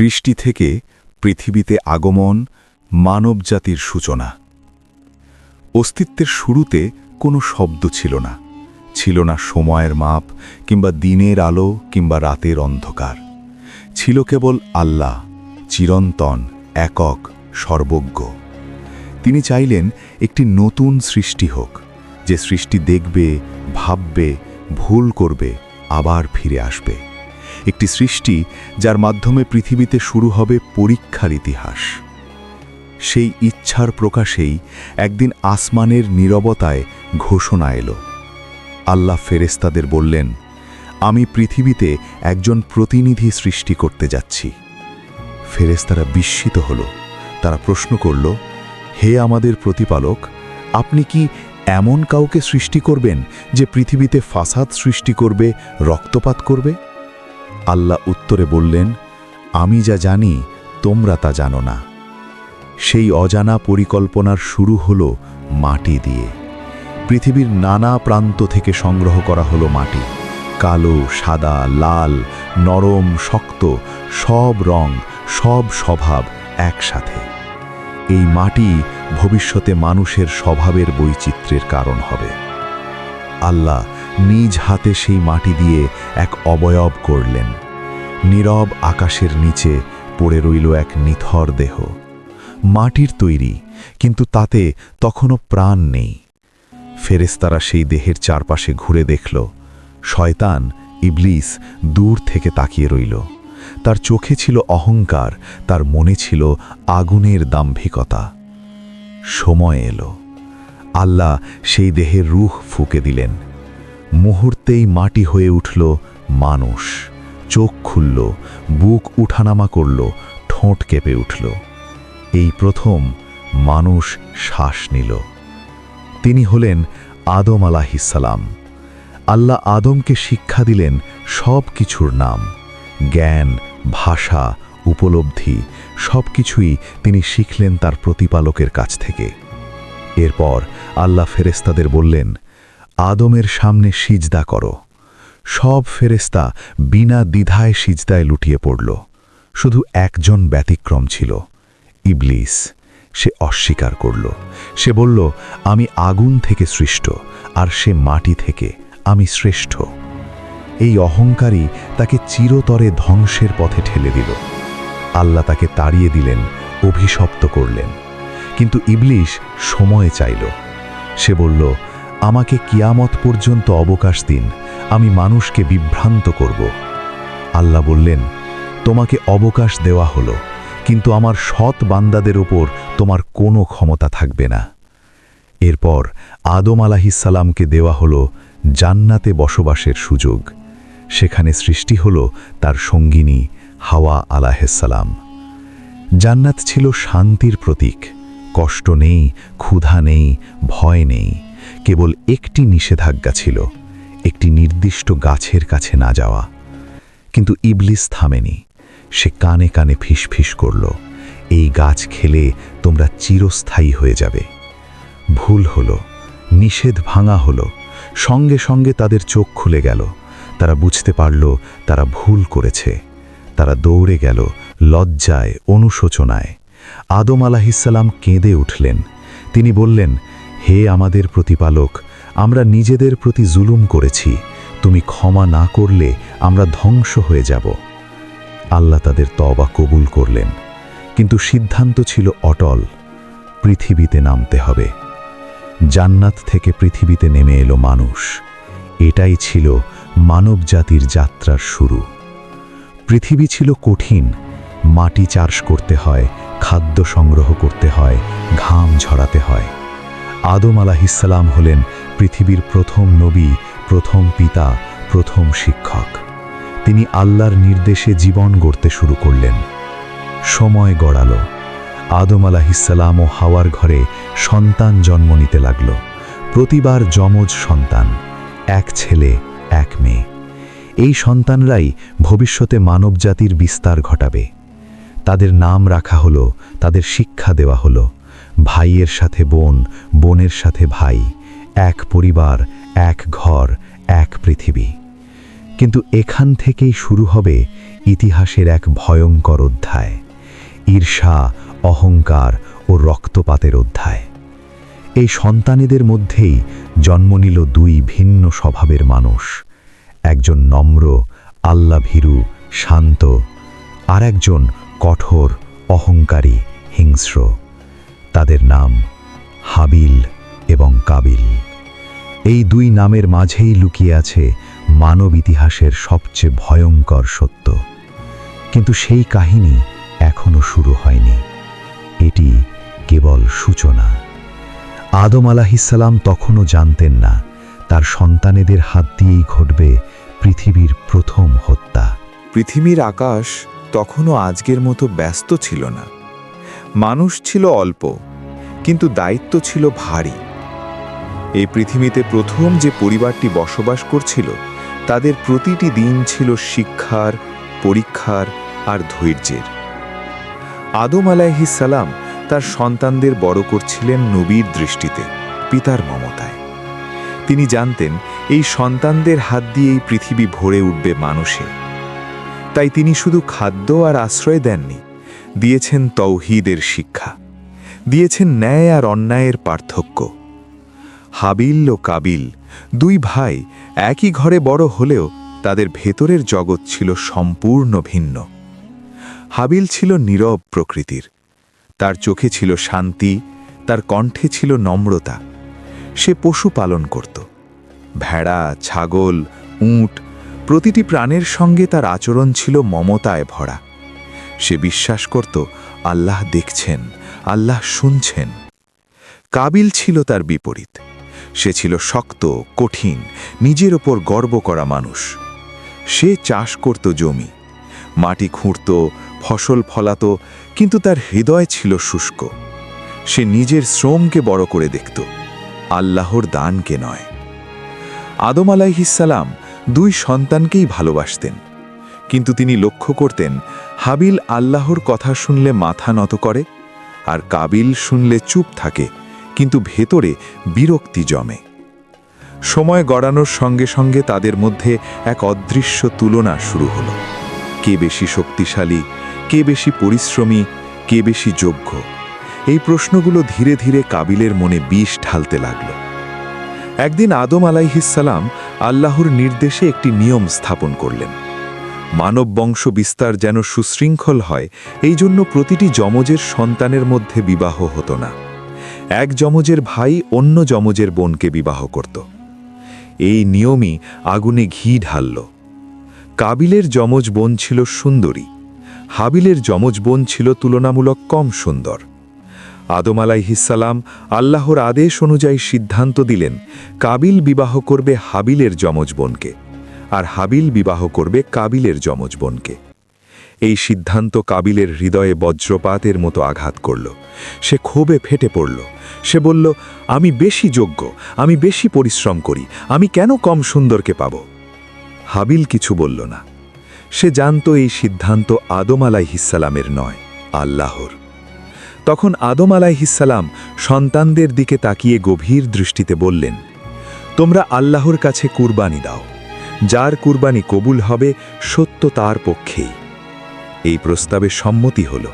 সৃষ্টি থেকে পৃথিবীতে আগমন মানবজাতির সূচনা। অস্তিত্বের শুরুতে কোনো শব্দ ছিল না। ছিল না সময়ের মাপ কিংবা দিনের আলো কিংবা রাতের অন্ধকার। ছিল কেবল আল্লাহ, চিরন্তন, একক, সর্বজ্ঞ। তিনি চাইলেন একটি নতুন সৃষ্টি হোক, যে সৃষ্টি দেখবে, ভাববে, ভুল করবে, আবার ফিরে আসবে। একটি সৃষ্টি যার মাধ্যমে পৃথিবীতে শুরু হবে পরীক্ষার ইতিহাস। সেই ইচ্ছার প্রকাশেই একদিন আসমানের নীরবতায় ঘোষণা এলো। আল্লাহ ফেরেস্তাদের বললেন, আমি পৃথিবীতে একজন প্রতিনিধি সৃষ্টি করতে যাচ্ছি। ফেরেস্তারা বিস্মিত হল। তারা প্রশ্ন করল, হে আমাদের প্রতিপালক, আপনি কি এমন কাউকে সৃষ্টি করবেন যে পৃথিবীতে ফাসাদ সৃষ্টি করবে, রক্তপাত করবে? আল্লাহ উত্তরে বললেন, আমি যা জানি, তোমরা তা জানো না। সেই অজানা পরিকল্পনার শুরু হলো মাটি দিয়ে। পৃথিবীর নানা প্রান্ত থেকে সংগ্রহ করা হলো মাটি। কালো, সাদা, লাল, নরম, শক্ত, সব রং, সব স্বভাব একসাথে। এই মাটি ভবিষ্যতে মানুষের স্বভাবের বৈচিত্র্যের কারণ হবে। আল্লাহ নিজ হাতে সেই মাটি দিয়ে এক অবয়ব করলেন। নীরব আকাশের নিচে পড়ে রইল এক নিথর দেহ। মাটির তৈরি, কিন্তু তাতে তখনও প্রাণ নেই। ফেরেস্তারা সেই দেহের চারপাশে ঘুরে দেখল, শয়তান, ইবলিস দূর থেকে তাকিয়ে রইল। তার চোখে ছিল অহংকার, তার মনে ছিল আগুনের দাম্ভিকতা। সময় এলো। আল্লাহ সেই দেহের রুহ ফুকে দিলেন। মুহূর্তেই মাটি হয়ে উঠল মানুষ। চোখ খুলল, বুক উঠানামা করল, ঠোঁট কেঁপে উঠল। এই প্রথম মানুষ শ্বাস নিল। তিনি হলেন আদম আলাহিসাল্লাম আল্লাহ আদমকে শিক্ষা দিলেন সব কিছুর নাম। জ্ঞান, ভাষা, উপলব্ধি, সব কিছুই তিনি শিখলেন তার প্রতিপালকের কাছ থেকে। এরপর আল্লাহ ফেরেস্তাদের বললেন আদমের সামনে সিজদা করো। সব ফেরেস্তা বিনা দ্বিধায় সিজদায় লুটিয়ে পড়ল। শুধু একজন ব্যতিক্রম ছিল, ইবলিস। সে অস্বীকার করল। সে বলল, আমি আগুন থেকে সৃষ্ট, আর সে মাটি থেকে আমি শ্রেষ্ঠ। এই অহংকারী তাকে চিরতরে ধ্বংসের পথে ঠেলে দিল। আল্লাহ তাকে তাড়িয়ে দিলেন, অভিশপ্ত করলেন। কিন্তু ইবলিশ সময় চাইল। সে বলল আমাকে কিয়ামত পর্যন্ত অবকাশ দিন, আমি মানুষকে বিভ্রান্ত করব। আল্লাহ বললেন, তোমাকে অবকাশ দেওয়া হলো, কিন্তু আমার সৎ বান্দাদের ওপর তোমার কোনো ক্ষমতা থাকবে না। এরপর আদম আলাহিসাল্লামকে দেওয়া হলো জান্নাতে বসবাসের সুযোগ। সেখানে সৃষ্টি হল তার সঙ্গিনী হাওয়া আলাহেসাল্লাম জান্নাত ছিল শান্তির প্রতীক, কষ্ট নেই, ক্ষুধা নেই, ভয় নেই। কেবল একটি নিষেধাজ্ঞা ছিল, একটি নির্দিষ্ট গাছের কাছে না যাওয়া। কিন্তু ইবলিস থামেনি। সে কানে কানে ফিসফিস করল, এই গাছ খেলে তোমরা চিরস্থায়ী হয়ে যাবে। ভুল হলো, নিষেধ ভাঙা হলো, সঙ্গে সঙ্গে তাদের চোখ খুলে গেল। তারা বুঝতে পারল, তারা ভুল করেছে। তারা দৌড়ে গেল, লজ্জায়, অনুশোচনায়। আদম আলাহিসাল্লাম কেঁদে উঠলেন। তিনি বললেন হে আমাদের প্রতিপালক, আমরা নিজেদের প্রতি জুলুম করেছি। তুমি ক্ষমা না করলে আমরা ধ্বংস হয়ে যাব। আল্লাহ তাদের তবা কবুল করলেন। কিন্তু সিদ্ধান্ত ছিল অটল। পৃথিবীতে নামতে হবে। জান্নাত থেকে পৃথিবীতে নেমে এলো মানুষ। এটাই ছিল মানবজাতির যাত্রার শুরু। পৃথিবী ছিল কঠিন। মাটি চাষ করতে হয়, খাদ্য সংগ্রহ করতে হয়, ঘাম ঝরাতে হয়। আদম আলাহিসাল্লাম হলেন পৃথিবীর প্রথম নবী, প্রথম পিতা, প্রথম শিক্ষক। তিনি আল্লাহর নির্দেশে জীবন গড়তে শুরু করলেন। সময় গড়াল। আদম আলাহিসাল্লাম ও হাওয়ার ঘরে সন্তান জন্ম নিতে লাগল। প্রতিবার যমজ সন্তান, এক ছেলে, এক মেয়ে। এই সন্তানরাই ভবিষ্যতে মানবজাতির বিস্তার ঘটাবে। তাদের নাম রাখা হলো, তাদের শিক্ষা দেওয়া হলো। ভাইয়ের সাথে বোন, বোনের সাথে ভাই, এক পরিবার, এক ঘর, এক পৃথিবী। কিন্তু এখান থেকেই শুরু হবে ইতিহাসের এক ভয়ঙ্কর অধ্যায়, ঈর্ষা, অহংকার ও রক্তপাতের অধ্যায়। এই সন্তানেদের মধ্যেই জন্ম নিল দুই ভিন্ন স্বভাবের মানুষ, একজন নম্র, আল্লাভীরু, শান্ত আর একজন কঠোর, অহংকারী, হিংস্র। তাদের নাম হাবিল এবং কাবিল। এই দুই নামের মাঝেই লুকিয়ে আছে মানব ইতিহাসের সবচেয়ে ভয়ঙ্কর সত্য। কিন্তু সেই কাহিনী এখনও শুরু হয়নি। এটি কেবল সূচনা। আদম আলাহিসাল্লাম তখনও জানতেন না, তার সন্তানেদের হাত দিয়েই ঘটবে পৃথিবীর প্রথম হত্যা। পৃথিবীর আকাশ তখনও আজকের মতো ব্যস্ত ছিল না। মানুষ ছিল অল্প কিন্তু দায়িত্ব ছিল ভারী। এই পৃথিবীতে প্রথম যে পরিবারটি বসবাস করছিল, তাদের প্রতিটি দিন ছিল শিক্ষার, পরীক্ষার আর ধৈর্যের। আদম আলাইহিসালাম তার সন্তানদের বড় করছিলেন নবীর দৃষ্টিতে, পিতার মমতায়। তিনি জানতেন, এই সন্তানদের হাত দিয়েই পৃথিবী ভরে উঠবে মানুষে। তাই তিনি শুধু খাদ্য আর আশ্রয় দেননি, দিয়েছেন তৌহিদের শিক্ষা। দিয়েছেন ন্যায় আর অন্যায়ের পার্থক্য। হাবিল ও কাবিল দুই ভাই একই ঘরে বড় হলেও তাদের ভেতরের জগৎ ছিল সম্পূর্ণ ভিন্ন। হাবিল ছিল নীরব প্রকৃতির। তার চোখে ছিল শান্তি, তার কণ্ঠে ছিল নম্রতা। সে পশু পালন করত। ভেড়া, ছাগল, উট, প্রতিটি প্রাণের সঙ্গে তার আচরণ ছিল মমতায় ভরা। সে বিশ্বাস করত, আল্লাহ দেখছেন। আল্লাহ শুনছেন। কাবিল ছিল তার বিপরীত। সে ছিল শক্ত, কঠিন, নিজের ওপর গর্ব করা মানুষ। সে চাষ করত জমি। মাটি খুঁড়ত, ফসল ফলাত, কিন্তু তার হৃদয় ছিল শুষ্ক। সে নিজের শ্রমকে বড় করে দেখত। আল্লাহর দানকে নয়। আদম আলাইহিসালাম দুই সন্তানকেই ভালোবাসতেন। কিন্তু তিনি লক্ষ্য করতেন, হাবিল আল্লাহর কথা শুনলে মাথা নত করে আর কাবিল শুনলে চুপ থাকে, কিন্তু ভেতরে বিরক্তি জমে। সময় গড়ানোর সঙ্গে সঙ্গে তাদের মধ্যে এক অদৃশ্য তুলনা শুরু হলো। কে বেশি শক্তিশালী, কে বেশি পরিশ্রমী, কে বেশি যোগ্য? এই প্রশ্নগুলো ধীরে ধীরে কাবিলের মনে বিষ ঢালতে লাগল। একদিন আদম আলাইহিসাল্লাম আল্লাহর নির্দেশে একটি নিয়ম স্থাপন করলেন। মানব বংশ বিস্তার যেন সুশৃঙ্খল হয়, এই জন্য প্রতিটি যমজের সন্তানের মধ্যে বিবাহ হতো না। এক যমজের ভাই অন্য যমজের বোনকে বিবাহ করত। এই নিয়মই আগুনে ঘি ঢালল। কাবিলের যমজ বোন ছিল সুন্দরী। হাবিলের যমজ বোন ছিল তুলনামূলক কম সুন্দর। আদম আলাইহিসাল্লাম আল্লাহর আদেশ অনুযায়ী সিদ্ধান্ত দিলেন, কাবিল বিবাহ করবে হাবিলের যমজ বোনকে। আর হাবিল বিবাহ করবে কাবিলের যমজ বোনকে। এই সিদ্ধান্ত কাবিলের হৃদয়ে বজ্রপাতের মতো আঘাত করল। সে ক্ষোভে ফেটে পড়ল। সে বলল, আমি বেশি যোগ্য, আমি বেশি পরিশ্রম করি, আমি কেন কম সুন্দরকে পাব? হাবিল কিছু বলল না। সে জানত এই সিদ্ধান্ত আদম আলাইহিসালামের নয়, আল্লাহর। তখন আদম আলাইহিসালাম সন্তানদের দিকে তাকিয়ে গভীর দৃষ্টিতে বললেন, তোমরা আল্লাহর কাছে কুরবানি দাও যার কুরবানি কবুল হবে, সত্য তার পক্ষেই। এই প্রস্তাবে সম্মতি হল।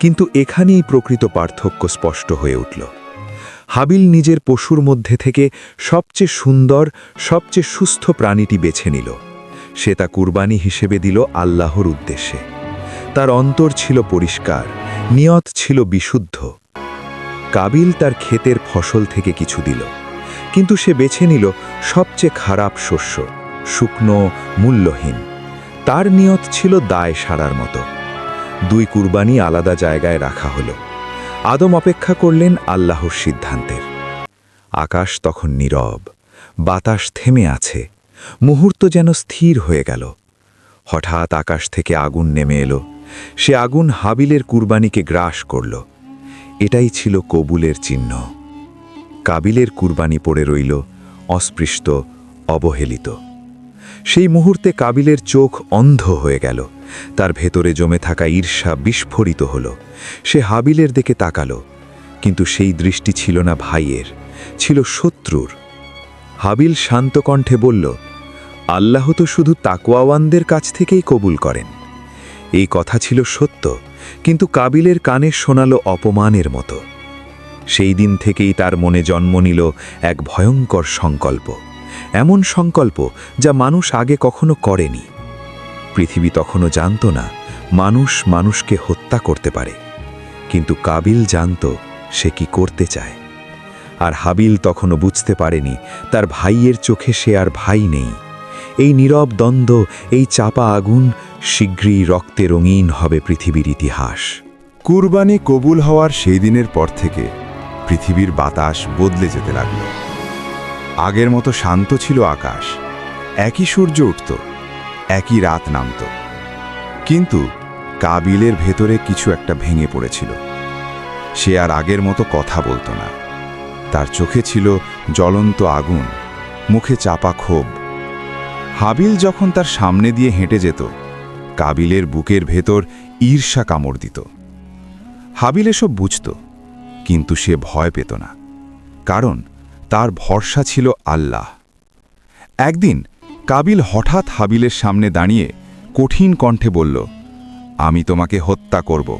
কিন্তু এখানেই প্রকৃত পার্থক্য স্পষ্ট হয়ে উঠল। হাবিল নিজের পশুর মধ্যে থেকে সবচেয়ে সুন্দর, সবচেয়ে সুস্থ প্রাণীটি বেছে নিল। সে তা কুরবানি হিসেবে দিল আল্লাহর উদ্দেশ্যে। তার অন্তর ছিল পরিষ্কার, নিয়ত ছিল বিশুদ্ধ। কাবিল তার ক্ষেতের ফসল থেকে কিছু দিল, কিন্তু সে বেছে নিল সবচেয়ে খারাপ শস্য। শুকনো, মূল্যহীন। তার নিয়ত ছিল দায় সারার মতো। দুই কুরবানি আলাদা জায়গায় রাখা হলো। আদম অপেক্ষা করলেন আল্লাহর সিদ্ধান্তের। আকাশ তখন নীরব, বাতাস থেমে আছে, মুহূর্ত যেন স্থির হয়ে গেল। হঠাৎ আকাশ থেকে আগুন নেমে এলো। সে আগুন হাবিলের কুরবানিকে গ্রাস করল। এটাই ছিল কবুলের চিহ্ন। কাবিলের কুরবানি পড়ে রইল, অস্পৃষ্ট, অবহেলিত। সেই মুহূর্তে কাবিলের চোখ অন্ধ হয়ে গেল। তার ভেতরে জমে থাকা ঈর্ষা বিস্ফোরিত হল। সে হাবিলের দিকে তাকালো, কিন্তু সেই দৃষ্টি ছিল না ভাইয়ের, ছিল শত্রুর। হাবিল শান্ত কণ্ঠে বলল, আল্লাহ তো শুধু তাকওয়াওয়ানদের কাছ থেকেই কবুল করেন। এই কথা ছিল সত্য, কিন্তু কাবিলের কানে শোনালো অপমানের মতো। সেই দিন থেকেই তার মনে জন্ম নিল এক ভয়ঙ্কর সংকল্প। এমন সংকল্প যা মানুষ আগে কখনো করেনি। পৃথিবী তখনও জানত না মানুষ মানুষকে হত্যা করতে পারে। কিন্তু কাবিল জানত সে কি করতে চায়। আর হাবিল তখনও বুঝতে পারেনি তার ভাইয়ের চোখে সে আর ভাই নেই। এই নীরব দ্বন্দ্ব, এই চাপা আগুন শীঘ্রই রক্তে রঙিন হবে পৃথিবীর ইতিহাস। কুরবানি কবুল হওয়ার সেই দিনের পর থেকে পৃথিবীর বাতাস বদলে যেতে লাগল। আগের মতো শান্ত ছিল আকাশ। একই সূর্য উঠত, একই রাত নামত। কিন্তু কাবিলের ভেতরে কিছু একটা ভেঙে পড়েছিল। সে আর আগের মতো কথা বলতো না। তার চোখে ছিল জ্বলন্ত আগুন, মুখে চাপা ক্ষোভ। হাবিল যখন তার সামনে দিয়ে হেঁটে যেত, কাবিলের বুকের ভেতর ঈর্ষা কামড় দিত। হাবিল এসব বুঝত, কিন্তু সে ভয় পেত না। কারণ তার ভরসা ছিল আল্লাহ। একদিন কাবিল হঠাৎ হাবিলের সামনে দাঁড়িয়ে কঠিন কণ্ঠে বলল, আমি তোমাকে হত্যা করব।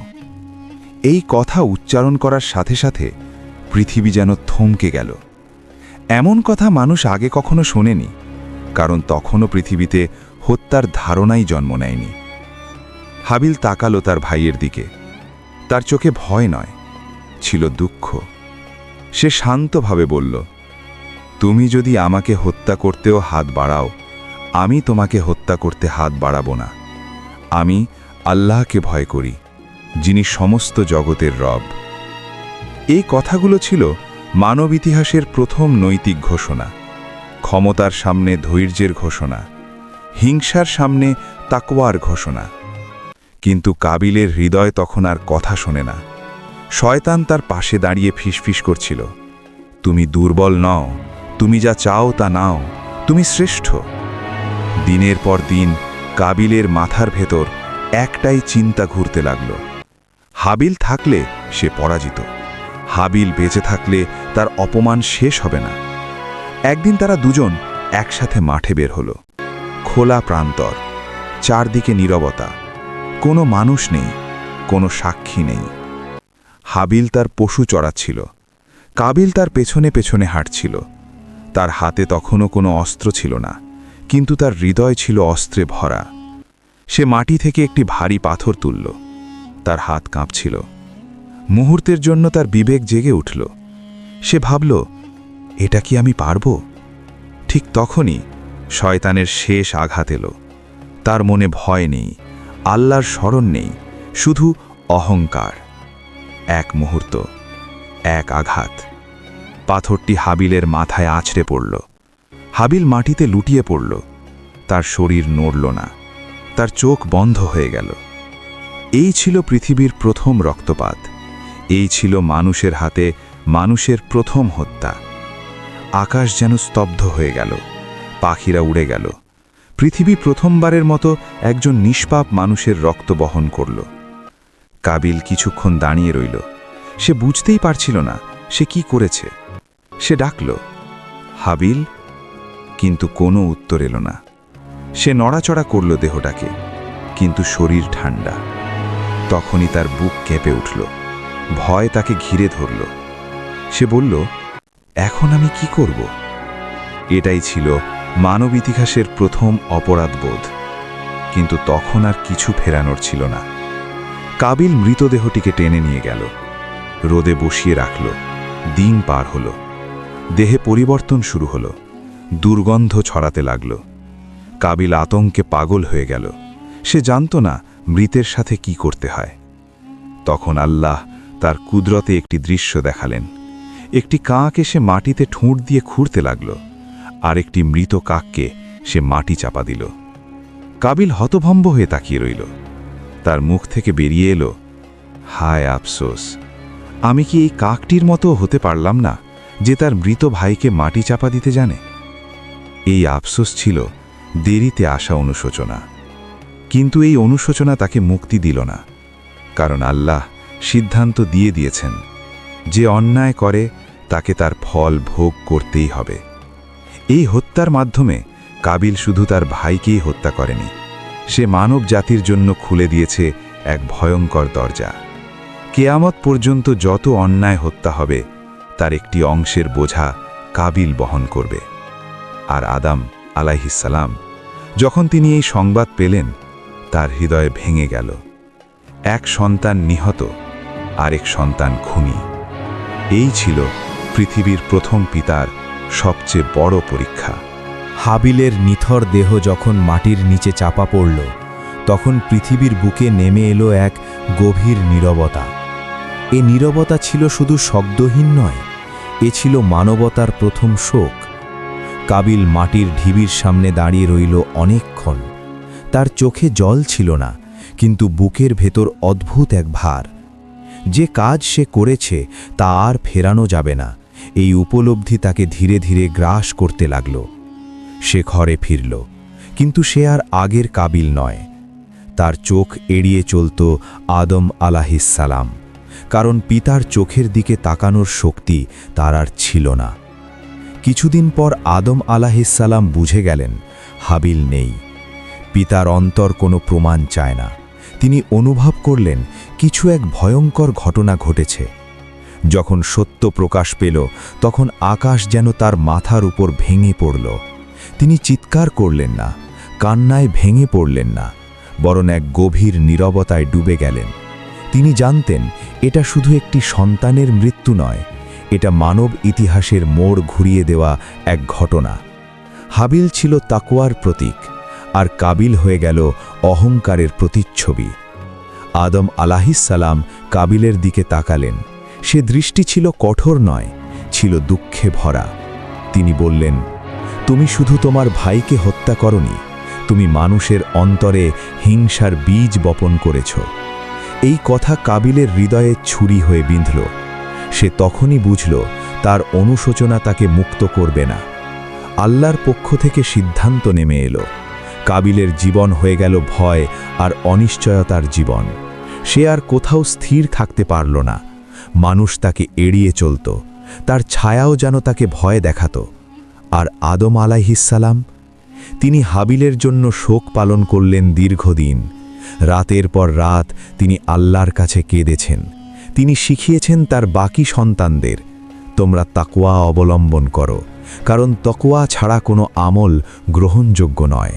এই কথা উচ্চারণ করার সাথে সাথে পৃথিবী যেন থমকে গেল। এমন কথা মানুষ আগে কখনো শোনেনি, কারণ তখনও পৃথিবীতে হত্যার ধারণাই জন্ম নেয়নি। হাবিল তাকালো তার ভাইয়ের দিকে। তার চোখে ভয় নয়, ছিল দুঃখ। সে শান্তভাবে বলল তুমি যদি আমাকে হত্যা করতেও হাত বাড়াও, আমি তোমাকে হত্যা করতে হাত বাড়াবো না। আমি আল্লাহকে ভয় করি, যিনি সমস্ত জগতের রব। এই কথাগুলো ছিল মানব ইতিহাসের প্রথম নৈতিক ঘোষণা, ক্ষমতার সামনে ধৈর্যের ঘোষণা, হিংসার সামনে তাকওয়ার ঘোষণা। কিন্তু কাবিলের হৃদয় তখন আর কথা শোনে না। শয়তান তার পাশে দাঁড়িয়ে ফিসফিস করছিল, তুমি দুর্বল নও তুমি যা চাও তা নাও, তুমি শ্রেষ্ঠ। দিনের পর দিন কাবিলের মাথার ভেতর একটাই চিন্তা ঘুরতে লাগল। হাবিল থাকলে সে পরাজিত। হাবিল বেঁচে থাকলে তার অপমান শেষ হবে না। একদিন তারা দুজন একসাথে মাঠে বের হলো। খোলা প্রান্তর, চারদিকে নীরবতা। কোনো মানুষ নেই, কোনো সাক্ষী নেই। হাবিল তার পশু চড়াচ্ছিল। কাবিল তার পেছনে পেছনে হাঁটছিল। তার হাতে তখনও কোনো অস্ত্র ছিল না, কিন্তু তার হৃদয় ছিল অস্ত্রে ভরা। সে মাটি থেকে একটি ভারী পাথর তুলল। তার হাত কাঁপছিল। মুহূর্তের জন্য তার বিবেক জেগে উঠল। সে ভাবল, এটা কি আমি পারব? ঠিক তখনই শয়তানের শেষ আঘাত এলো। তার মনে ভয় নেই, আল্লাহর স্মরণ নেই, শুধু অহংকার। এক মুহূর্ত, এক আঘাত। পাথরটি হাবিলের মাথায় আছড়ে পড়ল। হাবিল মাটিতে লুটিয়ে পড়ল। তার শরীর নড়ল না। তার চোখ বন্ধ হয়ে গেল। এই ছিল পৃথিবীর প্রথম রক্তপাত। এই ছিল মানুষের হাতে মানুষের প্রথম হত্যা। আকাশ যেন স্তব্ধ হয়ে গেল। পাখিরা উড়ে গেল। পৃথিবী প্রথমবারের মতো একজন নিষ্পাপ মানুষের রক্ত বহন করল। কাবিল কিছুক্ষণ দাঁড়িয়ে রইল। সে বুঝতেই পারছিল না সে কি করেছে। সে ডাকল। হাবিল কিন্তু কোনো উত্তর এলো না। সে নড়াচড়া করল দেহটাকে, কিন্তু শরীর ঠান্ডা তখনই তার বুক কেঁপে উঠল। ভয় তাকে ঘিরে ধরল। সে বলল, এখন আমি কি করব? এটাই ছিল মানব ইতিহাসের প্রথম অপরাধবোধ কিন্তু তখন আর কিছু ফেরানোর ছিল না। কাবিল মৃতদেহটিকে টেনে নিয়ে গেল। রোদে বসিয়ে রাখল। দিন পার হল। দেহে পরিবর্তন শুরু হল। দুর্গন্ধ ছড়াতে লাগল। কাবিল আতঙ্কে পাগল হয়ে গেল। সে জানত না মৃতের সাথে কি করতে হয়। তখন আল্লাহ তার কুদরতে একটি দৃশ্য দেখালেন। একটি কাক এসে মাটিতে ঠুঁট দিয়ে খুঁড়তে লাগল। আর একটি মৃত কাককে সে মাটি চাপা দিল। কাবিল হতভম্ব হয়ে তাকিয়ে রইল। তার মুখ থেকে বেরিয়ে এলো, হায় আফসোস, আমি কি এই কাকটির মতো হতে পারলাম না? যে তার মৃত ভাইকে মাটি চাপা দিতে জানে। এই আফসোস ছিল দেরিতে আসা অনুশোচনা। কিন্তু এই অনুশোচনা তাকে মুক্তি দিল না, কারণ আল্লাহ সিদ্ধান্ত দিয়ে দিয়েছেন, যে অন্যায় করে তাকে তার ফল ভোগ করতেই হবে। এই হত্যার মাধ্যমে কাবিল শুধু তার ভাইকেই হত্যা করেনি, সে মানব জাতির জন্য খুলে দিয়েছে এক ভয়ঙ্কর দরজা। কেয়ামত পর্যন্ত যত অন্যায় হত্যা হবে তার একটি অংশের বোঝা কাবিল বহন করবে। আর আদাম আলাইহিসালাম যখন তিনি এই সংবাদ পেলেন, তার হৃদয় ভেঙে গেল। এক সন্তান নিহত, আরেক সন্তান খুনি। এই ছিল পৃথিবীর প্রথম পিতার সবচেয়ে বড় পরীক্ষা। হাবিলের নিথর দেহ যখন মাটির নিচে চাপা পড়ল, তখন পৃথিবীর বুকে নেমে এলো এক গভীর নীরবতা। এ নীরবতা ছিল শুধু শব্দহীন নয় এ ছিল মানবতার প্রথম শোক। কাবিল মাটির ঢিবির সামনে দাঁড়িয়ে রইল অনেকক্ষণ। তার চোখে জল ছিল না, কিন্তু বুকের ভেতর অদ্ভুত এক ভার। যে কাজ সে করেছে তা আর ফেরানো যাবে না। এই উপলব্ধি তাকে ধীরে ধীরে গ্রাস করতে লাগল। সে ঘরে ফিরল, কিন্তু সে আর আগের কাবিল নয়। তার চোখ এড়িয়ে চলত আদম আলাহিসালাম কারণ পিতার চোখের দিকে তাকানোর শক্তি তার আর ছিল না। কিছুদিন পর আদম আলাহিসাল্লাম বুঝে গেলেন, হাবিল নেই। পিতার অন্তর কোনো প্রমাণ চায় না। তিনি অনুভব করলেন, কিছু এক ভয়ঙ্কর ঘটনা ঘটেছে। যখন সত্য প্রকাশ পেল, তখন আকাশ যেন তার মাথার উপর ভেঙে পড়ল। তিনি চিৎকার করলেন না, কান্নায় ভেঙে পড়লেন না, বরং এক গভীর নীরবতায় ডুবে গেলেন। তিনি জানতেন, এটা শুধু একটি সন্তানের মৃত্যু নয়, এটা মানব ইতিহাসের মোড় ঘুরিয়ে দেওয়া এক ঘটনা। হাবিল ছিল তাকোয়ার প্রতীক, আর কাবিল হয়ে গেল অহংকারের প্রতিচ্ছবি। আদম আলাহিসাল্লাম কাবিলের দিকে তাকালেন। সে দৃষ্টি ছিল কঠোর নয়, ছিল দুঃখে ভরা। তিনি বললেন, তুমি শুধু তোমার ভাইকে হত্যা করনি, তুমি মানুষের অন্তরে হিংসার বীজ বপন করেছ। এই কথা কাবিলের হৃদয়ে ছুরি হয়ে বিঁধল। সে তখনই বুঝল, তার অনুশোচনা তাকে মুক্ত করবে না। আল্লাহর পক্ষ থেকে সিদ্ধান্ত নেমে এলো। কাবিলের জীবন হয়ে গেল ভয় আর অনিশ্চয়তার জীবন। সে আর কোথাও স্থির থাকতে পারল না। মানুষ তাকে এড়িয়ে চলত। তার ছায়াও যেন তাকে ভয় দেখাত। আর আদম আলাইহিসালাম তিনি হাবিলের জন্য শোক পালন করলেন দীর্ঘদিন। রাতের পর রাত তিনি আল্লাহর কাছে কেঁদেছেন। তিনি শিখিয়েছেন তার বাকি সন্তানদের, তোমরা তাকওয়া অবলম্বন করো, কারণ তকোয়া ছাড়া কোনো আমল গ্রহণযোগ্য নয়।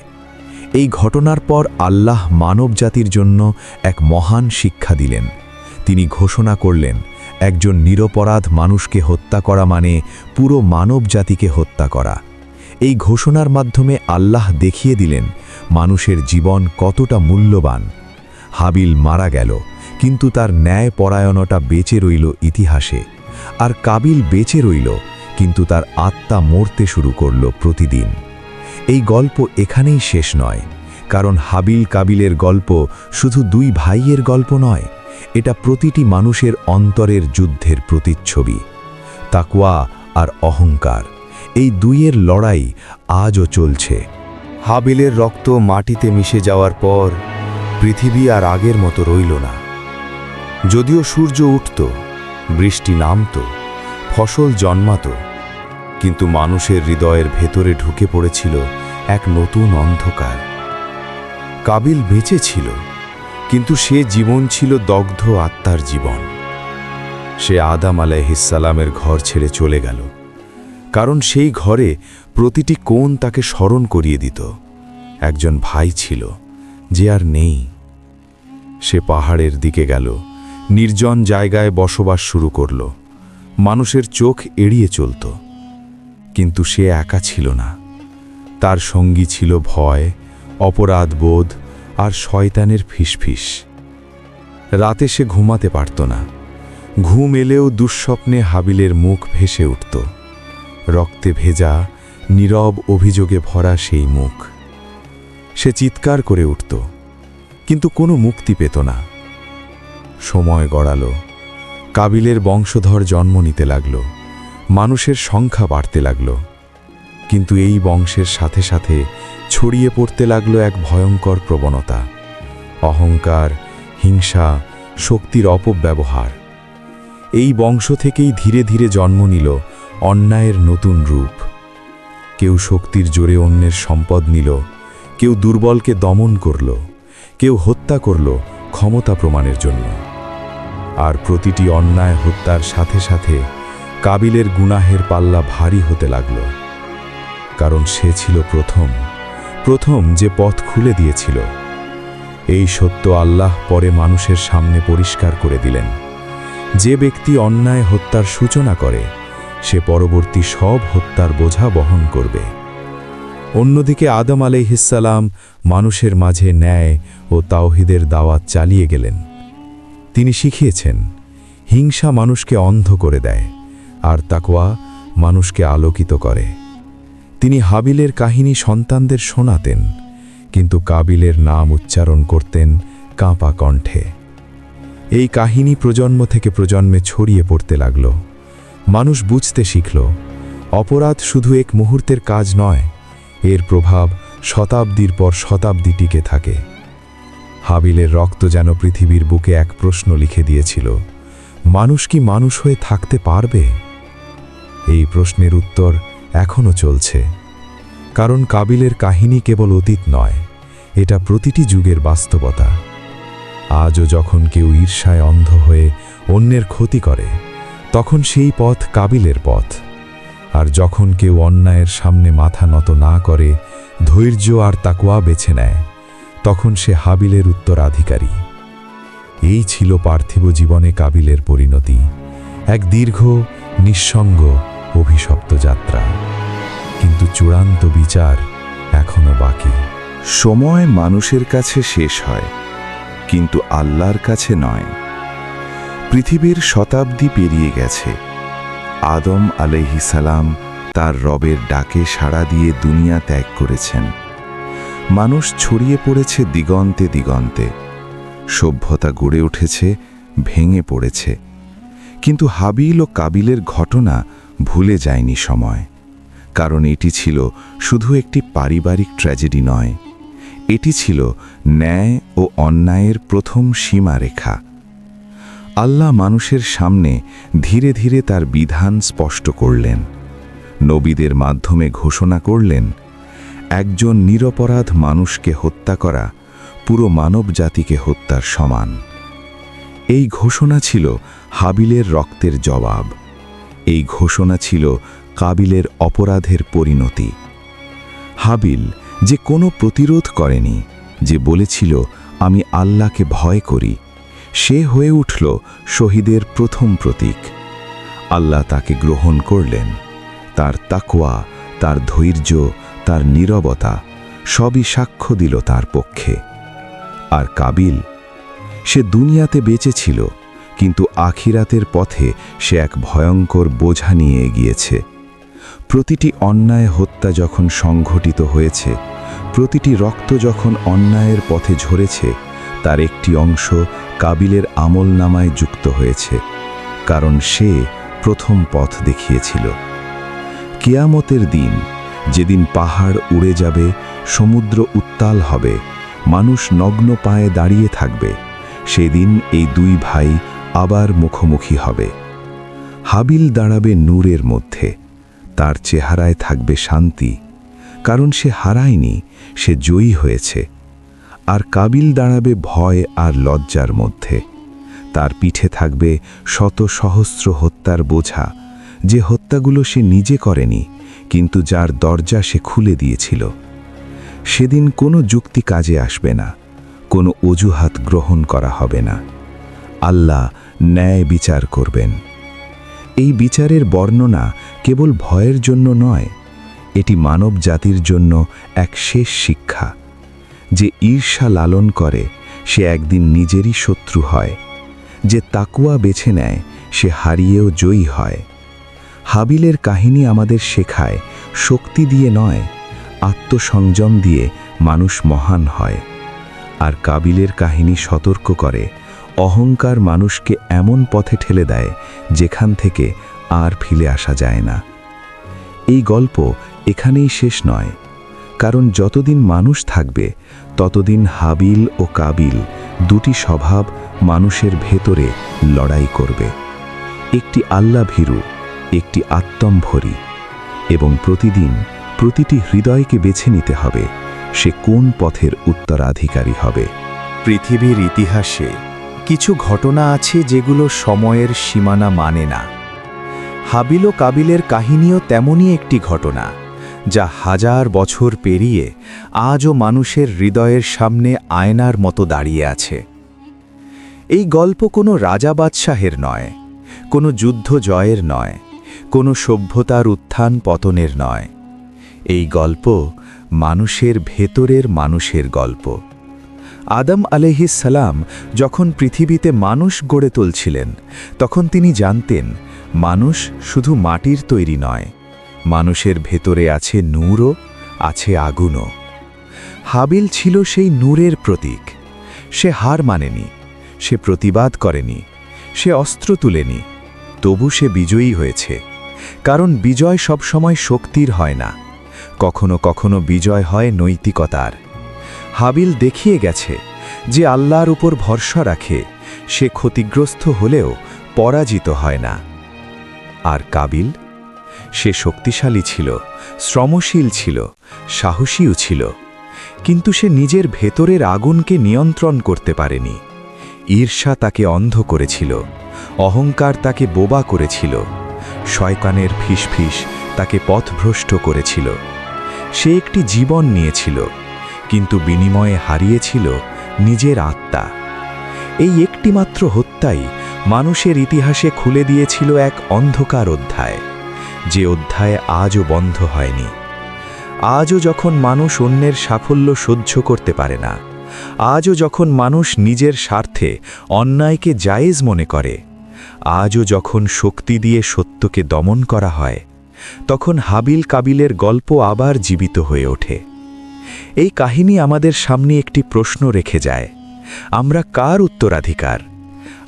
এই ঘটনার পর আল্লাহ মানবজাতির জন্য এক মহান শিক্ষা দিলেন। তিনি ঘোষণা করলেন, একজন নিরপরাধ মানুষকে হত্যা করা মানে পুরো মানবজাতিকে হত্যা করা। এই ঘোষণার মাধ্যমে আল্লাহ দেখিয়ে দিলেন মানুষের জীবন কতটা মূল্যবান। হাবিল মারা গেল, কিন্তু তার ন্যায় পরায়ণতা বেঁচে রইল ইতিহাসে। আর কাবিল বেঁচে রইল, কিন্তু তার আত্মা মরতে শুরু করল প্রতিদিন। এই গল্প এখানেই শেষ নয়, কারণ হাবিল কাবিলের গল্প শুধু দুই ভাইয়ের গল্প নয়, এটা প্রতিটি মানুষের অন্তরের যুদ্ধের প্রতিচ্ছবি। তাকওয়া আর অহংকার। এই দুইয়ের লড়াই আজও চলছে। হাবিলের রক্ত মাটিতে মিশে যাওয়ার পর পৃথিবী আর আগের মতো রইল না। যদিও সূর্য উঠত, বৃষ্টি নামত, ফসল জন্মাত, কিন্তু মানুষের হৃদয়ের ভেতরে ঢুকে পড়েছিল এক নতুন অন্ধকার। কাবিল বেঁচে ছিল, কিন্তু সে জীবন ছিল দগ্ধ আত্মার জীবন। সে আদাম আলাইহিসালামের ঘর ছেড়ে চলে গেল। কারণ সেই ঘরে প্রতিটি কোণ তাকে স্মরণ করিয়ে দিত। একজন ভাই ছিল, যে আর নেই। সে পাহাড়ের দিকে গেল, নির্জন জায়গায় বসবাস শুরু করল। মানুষের চোখ এড়িয়ে চলত। কিন্তু সে একা ছিল না। তার সঙ্গী ছিল ভয় অপরাধবোধ আর শয়তানের ফিসফিস। রাতে সে ঘুমাতে পারত না। ঘুম এলেও দুঃস্বপ্নে হাবিলের মুখ ভেসে উঠত। রক্তে ভেজা, নীরব অভিযোগে ভরা সেই মুখ। সে চিৎকার করে উঠত, কিন্তু কোনো মুক্তি পেত না। সময় গড়ালো, কাবিলের বংশধর জন্ম নিতে লাগল, মানুষের সংখ্যা বাড়তে লাগল, কিন্তু এই বংশের সাথে সাথে ছড়িয়ে পড়তে লাগল এক ভয়ঙ্কর প্রবণতা, অহংকার, হিংসা, শক্তির অপব্যবহার। এই বংশ থেকেই ধীরে ধীরে জন্ম নিল অন্যায়ের নতুন রূপ। কেউ শক্তির জোরে অন্যের সম্পদ নিল, কেউ দুর্বলকে দমন করল, কেউ হত্যা করল ক্ষমতা প্রমাণের জন্য। আর প্রতিটি অন্যায় হত্যার সাথে সাথে কাবিলের গুনাহের পাল্লা ভারী হতে লাগল। কারণ সে ছিল প্রথম প্রথম যে পথ খুলে দিয়েছিল। এই সত্য আল্লাহ পরে মানুষের সামনে পরিষ্কার করে দিলেন। যে ব্যক্তি অন্যায় হত্যার সূচনা করে সে পরবর্তী সব হত্যার বোঝা বহন করবে। অন্যদিকে আদম আলাইহিসালাম মানুষের মাঝে ন্যায় ও তাওহিদের দাওয়াত চালিয়ে গেলেন। তিনি শিখিয়েছেন, হিংসা মানুষকে অন্ধ করে দেয় আর তাকোয়া মানুষকে আলোকিত করে। তিনি হাবিলের কাহিনী সন্তানদের শোনাতেন, কিন্তু কাবিলের নাম উচ্চারণ করতেন কাঁপা কণ্ঠে। এই কাহিনী প্রজন্ম থেকে প্রজন্মে ছড়িয়ে পড়তে লাগল। মানুষ বুঝতে শিখল, অপরাধ শুধু এক মুহূর্তের কাজ নয়, এর প্রভাব শতাব্দীর পর শতাব্দী টিকে থাকে। হাবিলের রক্ত যেন পৃথিবীর বুকে এক প্রশ্ন লিখে দিয়েছিল, মানুষ কি মানুষ হয়ে থাকতে পারবে? এই প্রশ্নের উত্তর এখনও চলছে, কারণ কাবিলের কাহিনী কেবল অতীত নয়, এটা প্রতিটি যুগের বাস্তবতা। আজও যখন কেউ ঈর্ষায় অন্ধ হয়ে অন্যের ক্ষতি করে তখন সেই পথ কাবিলের পথ। আর যখন কেউ অন্যায়ের সামনে মাথা নত না করে, ধৈর্য আর তাকুয়া বেছে নেয়, তখন সে হাবিলের উত্তরাধিকারী। এই ছিল পার্থিব জীবনে কাবিলের পরিণতি, এক দীর্ঘ, নিঃসঙ্গ অভিশপ্ত যাত্রা। কিন্তু চূড়ান্ত বিচার এখনও বাকি। সময় মানুষের কাছে শেষ হয়, কিন্তু আল্লাহর কাছে নয়। পৃথিবীর শতাব্দী পেরিয়ে গেছে। আদম আলহি আলাইহিসালাম তার রবের ডাকে সাড়া দিয়ে দুনিয়া ত্যাগ করেছেন। মানুষ ছড়িয়ে পড়েছে দিগন্তে দিগন্তে। সভ্যতা গড়ে উঠেছে, ভেঙে পড়েছে। কিন্তু হাবিল ও কাবিলের ঘটনা ভুলে যায়নি সময়। কারণ এটি ছিল শুধু একটি পারিবারিক ট্র্যাজেডি নয়। এটি ছিল ন্যায় ও অন্যায়ের প্রথম সীমারেখা। আল্লাহ মানুষের সামনে ধীরে ধীরে তার বিধান স্পষ্ট করলেন। নবীদের মাধ্যমে ঘোষণা করলেন, একজন নিরপরাধ মানুষকে হত্যা করা পুরো মানব জাতিকে হত্যার সমান। এই ঘোষণা ছিল হাবিলের রক্তের জবাব। এই ঘোষণা ছিল কাবিলের অপরাধের পরিণতি। হাবিল যে কোনো প্রতিরোধ করেনি, যে বলেছিল, আমি আল্লাহকে ভয় করি সে হয়ে উঠল শহীদের প্রথম প্রতীক। আল্লাহ তাকে গ্রহণ করলেন। তার তাকওয়া, তার ধৈর্য, তার নীরবতা সবই সাক্ষ্য দিল তার পক্ষে। আর কাবিল, সে দুনিয়াতে বেঁচেছিল কিন্তু আখিরাতের পথে সে এক ভয়ঙ্কর বোঝা নিয়ে এগিয়েছে। প্রতিটি অন্যায় হত্যা যখন সংঘটিত হয়েছে, প্রতিটি রক্ত যখন অন্যায়ের পথে ঝরেছে তার একটি অংশ কাবিলের আমল নামায় যুক্ত হয়েছে, কারণ সে প্রথম পথ দেখিয়েছিল। কেয়ামতের দিন যেদিন পাহাড় উড়ে যাবে, সমুদ্র উত্তাল হবে, মানুষ নগ্ন পায়ে দাঁড়িয়ে থাকবে, সেদিন এই দুই ভাই আবার মুখোমুখি হবে। হাবিল দাঁড়াবে নূরের মধ্যে, তার চেহারায় থাকবে শান্তি, কারণ সে হারায়নি, সে জয়ী হয়েছে। আর কাবিল দাঁড়াবে ভয় আর লজ্জার মধ্যে। তার পিঠে থাকবে শত সহস্র হত্যার বোঝা, যে হত্যাগুলো সে নিজে করেনি, কিন্তু যার দরজা সে খুলে দিয়েছিল। সেদিন কোনো যুক্তি কাজে আসবে না, কোনো অজুহাত গ্রহণ করা হবে না। আল্লাহ ন্যায় বিচার করবেন। এই বিচারের বর্ণনা কেবল ভয়ের জন্য নয়, এটি মানব জাতির জন্য এক শেষ শিক্ষা। যে ঈর্ষা লালন করে, সে একদিন নিজেরই শত্রু হয়। যে তাকুয়া বেছে নেয়, সে হারিয়েও জয়ী হয়। হাবিলের কাহিনী আমাদের শেখায়, শক্তি দিয়ে নয়, আত্মসংযম দিয়ে মানুষ মহান হয়। আর কাবিলের কাহিনী সতর্ক করে, অহংকার মানুষকে এমন পথে ঠেলে দেয়, যেখান থেকে আর ফিরে আসা যায় না। এই গল্প এখানেই শেষ নয়। কারণ যতদিন মানুষ থাকবে, ততদিন হাবিল ও কাবিল দুটি স্বভাব মানুষের ভেতরে লড়াই করবে। একটি আল্লাহ ভীরু, একটি আত্মম্ভরী এবং প্রতিদিন প্রতিটি হৃদয়কে বেছে নিতে হবে সে কোন পথের উত্তরাধিকারী হবে। পৃথিবীর ইতিহাসে কিছু ঘটনা আছে যেগুলো সময়ের সীমানা মানে না। হাবিল ও কাবিলের কাহিনীও তেমনই একটি ঘটনা। যা হাজার বছর পেরিয়ে আজও মানুষের হৃদয়ের সামনে আয়নার মতো দাঁড়িয়ে আছে। এই গল্প কোনো রাজা বাদশাহের নয়, কোনো যুদ্ধ জয়ের নয়, কোনো সভ্যতার উত্থান পতনের নয়। এই গল্প মানুষের ভেতরের মানুষের গল্প। আদম সালাম যখন পৃথিবীতে মানুষ গড়ে তুলছিলেন, তখন তিনি জানতেন, মানুষ শুধু মাটির তৈরি নয় মানুষের ভেতরে আছে নূরও, আছে আগুনও। হাবিল ছিল সেই নূরের প্রতীক। সে হার মানেনি, সে প্রতিবাদ করেনি, সে অস্ত্র তুলেনি। তবু সে বিজয়ী হয়েছে, কারণ বিজয় সবসময় শক্তির হয় না। কখনো কখনো বিজয় হয় নৈতিকতার। হাবিল দেখিয়ে গেছে যে আল্লাহর উপর ভরসা রাখে, সে ক্ষতিগ্রস্ত হলেও পরাজিত হয় না। আর কাবিল? সে শক্তিশালী ছিল, শ্রমশীল ছিল, সাহসীও ছিল। কিন্তু সে নিজের ভেতরের আগুনকে নিয়ন্ত্রণ করতে পারেনি। ঈর্ষা তাকে অন্ধ করেছিল, অহংকার তাকে বোবা করেছিল শয়কানের ফিসফিস তাকে পথভ্রষ্ট করেছিল। সে একটি জীবন নিয়েছিল, কিন্তু বিনিময়ে হারিয়েছিল নিজের আত্মা। এই একটিমাত্র হত্যাই মানুষের ইতিহাসে খুলে দিয়েছিল এক অন্ধকার অধ্যায়। যে অধ্যায় আজও বন্ধ হয়নি। আজও যখন মানুষ অন্যের সাফল্য সহ্য করতে পারে না, আজও যখন মানুষ নিজের স্বার্থে অন্যায়কে জায়েজ মনে করে, আজও যখন শক্তি দিয়ে সত্যকে দমন করা হয়, তখন হাবিল কাবিলের গল্প আবার জীবিত হয়ে ওঠে। এই কাহিনী আমাদের সামনে একটি প্রশ্ন রেখে যায়, আমরা কার উত্তরাধিকার?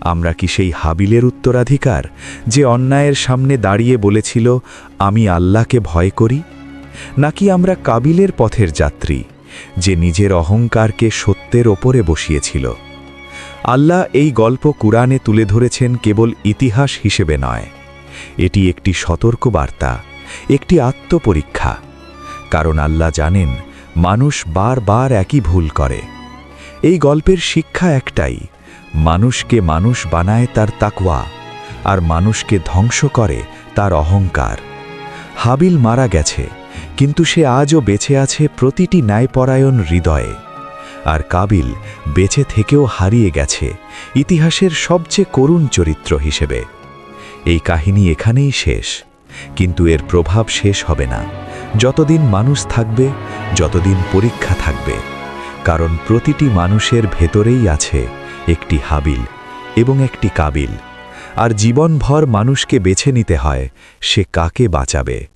আমরা কি সেই হাবিলের উত্তরাধিকার, যে অন্যায়ের সামনে দাঁড়িয়ে বলেছিল, আমি আল্লাহকে ভয় করি নাকি আমরা কাবিলের পথের যাত্রী, যে নিজের অহংকারকে সত্যের ওপরে বসিয়েছিল? আল্লাহ এই গল্প কুরআনে তুলে ধরেছেন কেবল ইতিহাস হিসেবে নয়। এটি একটি সতর্ক বার্তা একটি আত্মপরীক্ষা। কারণ আল্লাহ জানেন, মানুষ বারবার একই ভুল করে। এই গল্পের শিক্ষা একটাই মানুষকে মানুষ বানায় তার তাকওয়া, আর মানুষকে ধ্বংস করে তার অহংকার। হাবিল মারা গেছে, কিন্তু সে আজও বেঁচে আছে প্রতিটি ন্যায়পরায়ণ হৃদয়ে। আর কাবিল বেঁচে থেকেও হারিয়ে গেছে, ইতিহাসের সবচেয়ে করুণ চরিত্র হিসেবে। এই কাহিনী এখানেই শেষ, কিন্তু এর প্রভাব শেষ হবে না। যতদিন মানুষ থাকবে, যতদিন পরীক্ষা থাকবে, কারণ প্রতিটি মানুষের ভেতরেই আছে একটি হাবিল এবং একটি কাবিল। আর জীবনভর মানুষকে বেছে নিতে হয় সে কাকে বাঁচাবে?